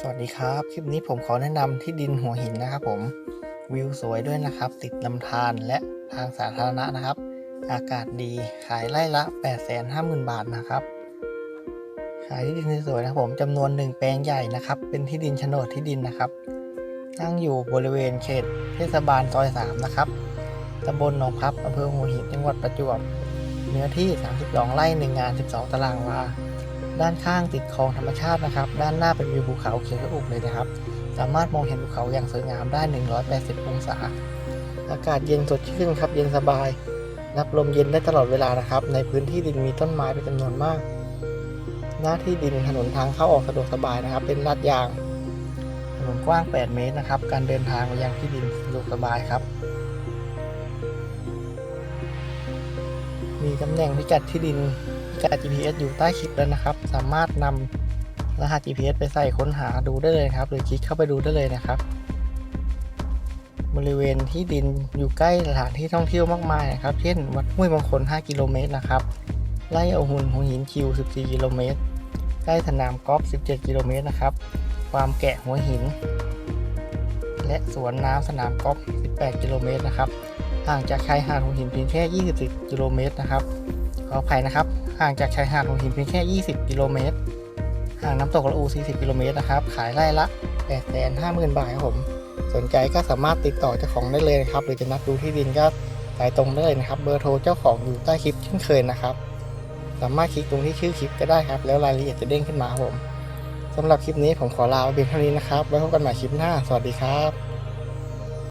สวัสดีครับ คลิปนี้ผมขอแนะนำที่ดินหัวหินนะครับผม วิวสวยด้วยนะครับ ติดลำธารและทางสาธารณะนะครับ อากาศดีขายไร่ละ 850,000 บาทนะครับ ขายที่ดินสวยๆนะครับผมจำนวนหนึ่งแปลงใหญ่นะครับ เป็นที่ดินโฉนดที่ดินนะครับ ตั้งอยู่บริเวณเขตเทศบาลซอย3นะครับตำบลหนองพับอำเภอหัวหินจังหวัดประจวบ เนื้อที่ 32 ไร่หนึ่งงาน 12 ตารางวา ด้านข้างติดคลองธรรมชาตินะครับ ด้านหน้าเป็นวิวภูเขาเขียวชอุ่มเลยนะครับ สามารถมองเห็นภูเขาอย่างสวยงามได้ 180 องศา อากาศเย็นสดชื่นครับ เย็นสบาย รับลมเย็นได้ตลอดเวลานะครับ ในพื้นที่ดินมีต้นไม้เป็นจำนวนมาก หน้าที่ดินถนนทางเข้าออกสะดวกสบายนะครับ เป็นลาดยาง ถนนกว้าง 8 เมตรนะครับ การเดินทางไปยังที่ดินสะดวกสบายครับมีตำแหน่งพิกัดที่ดิน พิกัด GPS อยู่ใต้คลิปแล้วนะครับ สามารถนำรหัส GPS ไปใส่ค้นหาดูได้เลยครับ หรือคลิกเข้าไปดูได้เลยนะครับ บริเวณที่ดินอยู่ใกล้สถานที่ท่องเที่ยวมากมายนะครับ เช่น วัดห้วยมงคล 5 กิโลเมตรนะครับไร่เอาหุ่นหัวหินคิว 14 กิโลเมตร ใกล้สนามกอล์ฟ 17 กิโลเมตรนะครับฟามแกะหัวหิน และสวนน้ำสนามกอล์ฟ 18 กิโลเมตรนะครับ ห่างจากชายหาดหัวหินเพียงแค่20กิโลเมตรนะครับ ขออภัยนะครับ ห่างจากชายหาดหัวหินเพียงแค่ 20 กิโลเมตร ห่างน้ำตกละอู 40 กิโลเมตรนะครับ ขายไร่ละ850,000 บาทครับผม สนใจก็สามารถติดต่อเจ้าของได้เลยนะครับ หรือจะนัดดูที่ดินก็สายตรงได้เลยนะครับ เบอร์โทรเจ้าของอยู่ใต้คลิปเช่นเคยนะครับ สามารถคลิกตรงที่ชื่อคลิปก็ได้ครับ แล้วรายละเอียดจะเด้งขึ้นมาครับผมสำหรับคลิปนี้ผมขอลาไปเพียงเท่านี้นะครับ ไว้พบกันใหม่คลิปหน้า สวัสดีครับ